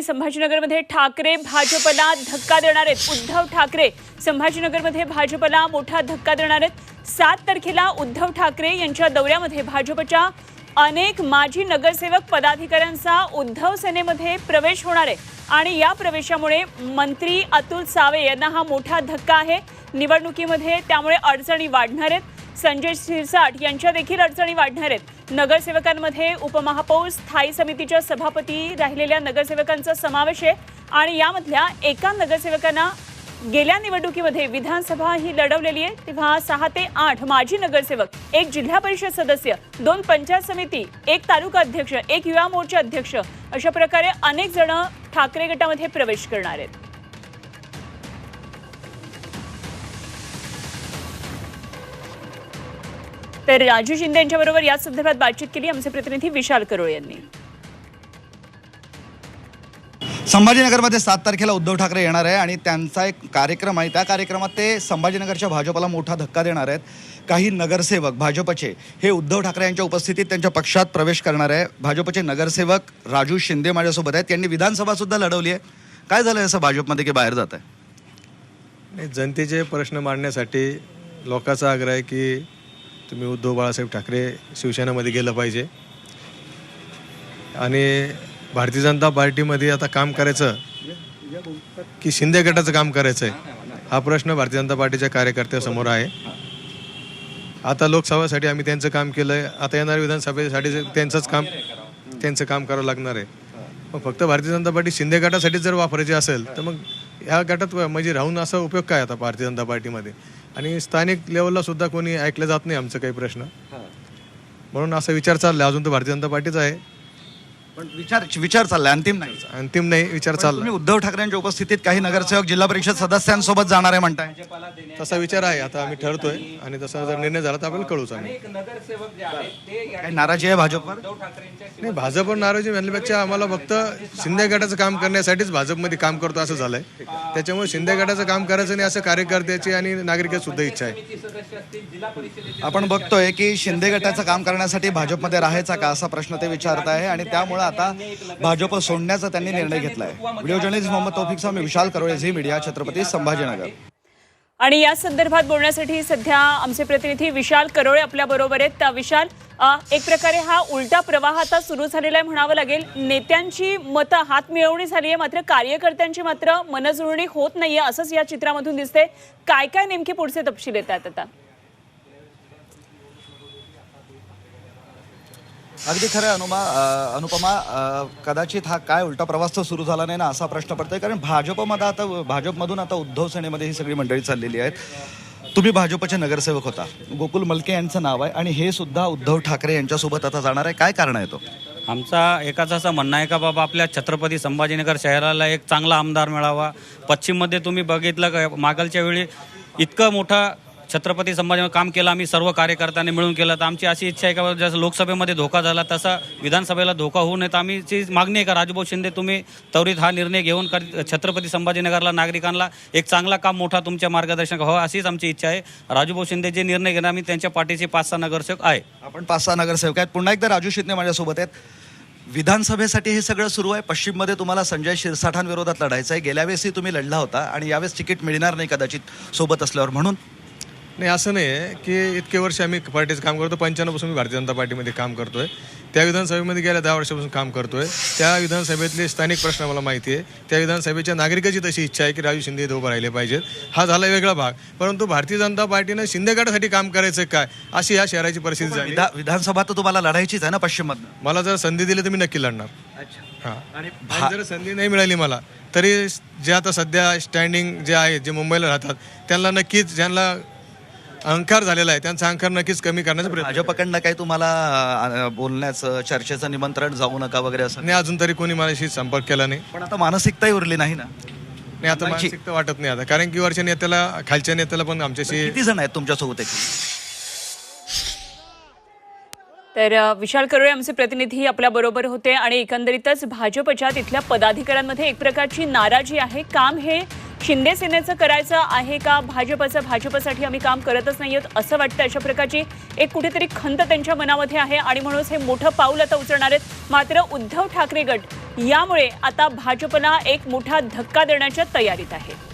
संभाजीनगरमध्ये ठाकरे भाजपला धक्का देणार आहेत. उद्धव ठाकरे संभाजीनगरमध्ये भाजपला मोठा धक्का देणार आहेत. सात तारखेला उद्धव ठाकरे यांच्या दौऱ्यामध्ये भाजपच्या अनेक माजी नगरसेवक पदाधिकाऱ्यांचा उद्धव सेनेमध्ये प्रवेश होणार आहे. आणि या प्रवेशामुळे मंत्री अतुल सावे यांना हा मोठा धक्का आहे. निवडणुकीमध्ये त्यामुळे अडचणी वाढणार आहेत. संजय शिरसाट यांच्या देखील अडचणी वाढणार आहेत. नगरसेवकांमध्ये उपमहापौर स्थायी समितीच्या सभापती राहिलेल्या नगरसेवकांचा समावेश आहे. आणि यामधल्या एका नगरसेवकांना गेल्या निवडणुकीमध्ये विधानसभा ही लढवलेली आहे. तेव्हा सहा ते आठ माजी नगरसेवक एक जिल्हा परिषद सदस्य दोन पंचायत समिती एक तालुका अध्यक्ष एक युवा मोर्चा अध्यक्ष अशा प्रकारे अनेक जण ठाकरे गटामध्ये प्रवेश करणार आहेत. तर राजू शिंदे यांच्याबरोबर या संदर्भात बातचीत केली. आमचे प्रतिनिधी विशाल करोळ यांनी. संभाजीनगरमध्ये सात तारखेला उद्धव ठाकरे येणार आहे आणि त्यांचा एक कार्यक्रम आहे. त्या कार्यक्रमात ते संभाजीनगरच्या भाजपला मोठा धक्का देणार आहेत. काही नगरसेवक भाजपचे हे उद्धव ठाकरे यांच्या उपस्थितीत त्यांच्या पक्षात प्रवेश करणार आहे. भाजपचे नगरसेवक राजू शिंदे माझ्यासोबत आहेत. त्यांनी विधानसभा सुद्धा लढवली आहे. काय झालं असं भाजपमध्ये की बाहेर जात आहे? जनतेचे प्रश्न मांडण्यासाठी लोकांचा आग्रह आहे की तुम्ही उद्धव बाळासाहेब ठाकरे शिवसेनामध्ये गेलं पाहिजे. आणि भारतीय जनता पार्टीमध्ये आता काम करायचं की शिंदे गटाचं काम करायचं आहे हा प्रश्न भारतीय जनता पार्टीच्या कार्यकर्त्यासमोर आहे. आता लोकसभासाठी आम्ही त्यांचं काम केलं आहे आता येणाऱ्या विधानसभेसाठी त्यांचंच काम त्यांचं काम करावं लागणार आहे. मग फक्त भारतीय जनता पार्टी शिंदे गटासाठी जर वापरायची असेल तर मग ह्या गटात म्हणजे राहून असा उपयोग काय आता भारतीय जनता पार्टीमध्ये? आणि स्थानिक लेवलला सुद्धा कोणी ऐकलं जात नाही आमचं काही प्रश्न. म्हणून असा विचार चाललाय. अजून तर भारतीय जनता पार्टीचा आहे. पण विचार विचार चाललाय अंतिम नाही. अंतिम नाही विचार पण चालला तुम्ही उद्धव ठाकरेंच्या उपस्थितीत काही नगरसेवक जिल्हा परिषद सदस्यांसोबत जाणार आहे म्हणताय. तसा विचार आहे आता आम्ही ठरतोय आणि तसा जर निर्णय झाला तर आपल्याला कळूच आम्ही काही नाराजी आहे भाजपवर? नाही भाजपवर नाराजी म्हणण्यापेक्षा आम्हाला फक्त शिंदे गटाचं काम करण्यासाठीच भाजपमध्ये काम करतो असं झालंय. त्याच्यामुळे शिंदे गटाचं काम करायचं नाही असं कार्यकर्त्याची आणि नागरिकाची सुद्धा इच्छा आहे. आपण बघतोय की शिंदे गटाचं काम करण्यासाठी भाजपमध्ये राहायचा का असा प्रश्न ते विचारत आहे आणि त्यामुळे आता भाजप सोडण्याचा त्यांनी निर्णय घेतला आहे व्हिडिओ जर्नलिस्ट मोहम्मद तौफिक मी विशाल करोळे झी मीडिया छत्रपती संभाजीनगर. आणि या संदर्भात बोलण्यासाठी सध्या आमचे प्रतिनिधी विशाल करोळे आपल्या बरोबर आहेत. त्या विशाल एक प्रकारे हा उलटा प्रवाह आता सुरू झालेला आहे म्हणावं लागेल. नेत्यांची मतं हात मिळवणी झाली आहे मात्र कार्यकर्त्यांची मात्र मनजुळणी होत नाहीये असंच या चित्रामधून दिसते काय काय नेमके पुढचे तपशील येतात आता? अगदी खरं अनुमा अनुपमा कदाचित हा काय उलटा प्रवास तर सुरू झाला नाही ना असा प्रश्न पडतोय. कारण भाजपमध्ये आता भाजपमधून आता उद्धव सेनेमध्ये ही सगळी मंडळी चाललेली आहेत. तुम्ही भाजपचे नगरसेवक होता. गोकुल मलके यांचं नाव आहे आणि हे सुद्धा उद्धव ठाकरे यांच्यासोबत आता जाणार आहे. काय कारण आहे तो? आमचा एकाच असं म्हणणं आहे का बाबा आपल्या छत्रपती संभाजीनगर शहराला एक चांगला आमदार मिळावा. पश्चिममध्ये तुम्ही बघितलं का मागलच्या वेळी इतकं मोठं छत्रपती संभाजीनगर काम केलं आम्ही सर्व कार्यकर्त्यांनी मिळून केलं. तर आमची अशी इच्छा आहे का जसं लोकसभेमध्ये धोका झाला तसा विधानसभेला धोका होऊ नये. तर आमची मागणी आहे का राजभाऊ शिंदे तुम्ही त्वरित हा निर्णय घेऊन कर छत्रपती संभाजीनगरला नागरिकांना एक चांगला काम मोठा तुमच्या मार्गदर्शन व्हावं अशीच आमची इच्छा आहे. राजूभाऊ शिंदे जे निर्णय घेणार आम्ही त्यांच्या पाठीचे पाच सहा नगरसेवक आहे. आपण पाच सहा नगरसेवक आहेत. पुन्हा एकदा राजू शिंदे माझ्यासोबत आहेत. विधानसभेसाठी हे सगळं सुरू आहे. पश्चिममध्ये तुम्हाला संजय शिरसाठांविरोधात लढायचं आहे. गेल्या वेळेसही तुम्ही लढला होता आणि यावेळेस तिकीट मिळणार नाही कदाचित सोबत असल्यावर म्हणून. नाही असं नाही आहे की इतके वर्ष आम्ही पार्टीचं काम करतो. पंच्याण्णवपासून मी भारतीय जनता पार्टीमध्ये काम करतोय. त्या विधानसभेमध्ये गेल्या दहा वर्षापासून काम करतोय. त्या विधानसभेतले स्थानिक प्रश्न मला माहिती आहे. त्या विधानसभेच्या नागरिकाची तशी इच्छा आहे की राजू शिंदे इथं उभं राहिले पाहिजेत. हा झाला वेगळा भाग. परंतु भारतीय जनता पार्टीनं शिंदे गटासाठी काम करायचं काय? अशी या शहराची परिस्थिती झाली. विधा विधानसभा तर तुम्हाला लढायचीच आहे ना पश्चिममधनं. मला जर संधी दिली तर मी नक्की लढणार. हां. आणि आणि जर संधी नाही मिळाली मला तरी जे आता सध्या स्टँडिंग जे आहे जे मुंबईला राहतात त्यांना नक्कीच ज्यांना अहंकार झालेला आहे. त्यांचा अहंकार नक्कीच कमी करण्याचा प्रयत्न भाजपकडनं काही तुम्हाला अ, बोलण्याचं चर्चेचं निमंत्रण जाऊ नका वगैरे असं? नाही अजून तरी कोणी माझ्याशी संपर्क केला नाही. पण आता मानसिकताही उरली नाही ना? नाही आता मानसिकता वाटत नाही आता. कारण की वरच्या नेत्याला खालच्या नेत्याला पण आमच्याशी किती जण आहेत तुमच्यासोबत एकूण? तर अ, विशाल करोळे आमचे प्रतिनिधी आपल्या बरोबर होते आणि एकंदरीतच भाजपच्या तिथल्या पदाधिकाऱ्यांमध्ये एक प्रकारची नाराजी आहे. काम हे शिंदे सेनेचं करायचं आहे का? भाजपचं भाजपसाठी आम्ही काम करतच नाही आहोत असं वाटतं अशा प्रकारची एक कुठेतरी खंत त्यांच्या मनामध्ये आहे आणि म्हणूनच हे मोठं पाऊल आता उचलणार आहेत. मात्र उद्धव ठाकरे गट यामुळे आता भाजपला एक मोठा धक्का देण्याच्या तयारीत आहे.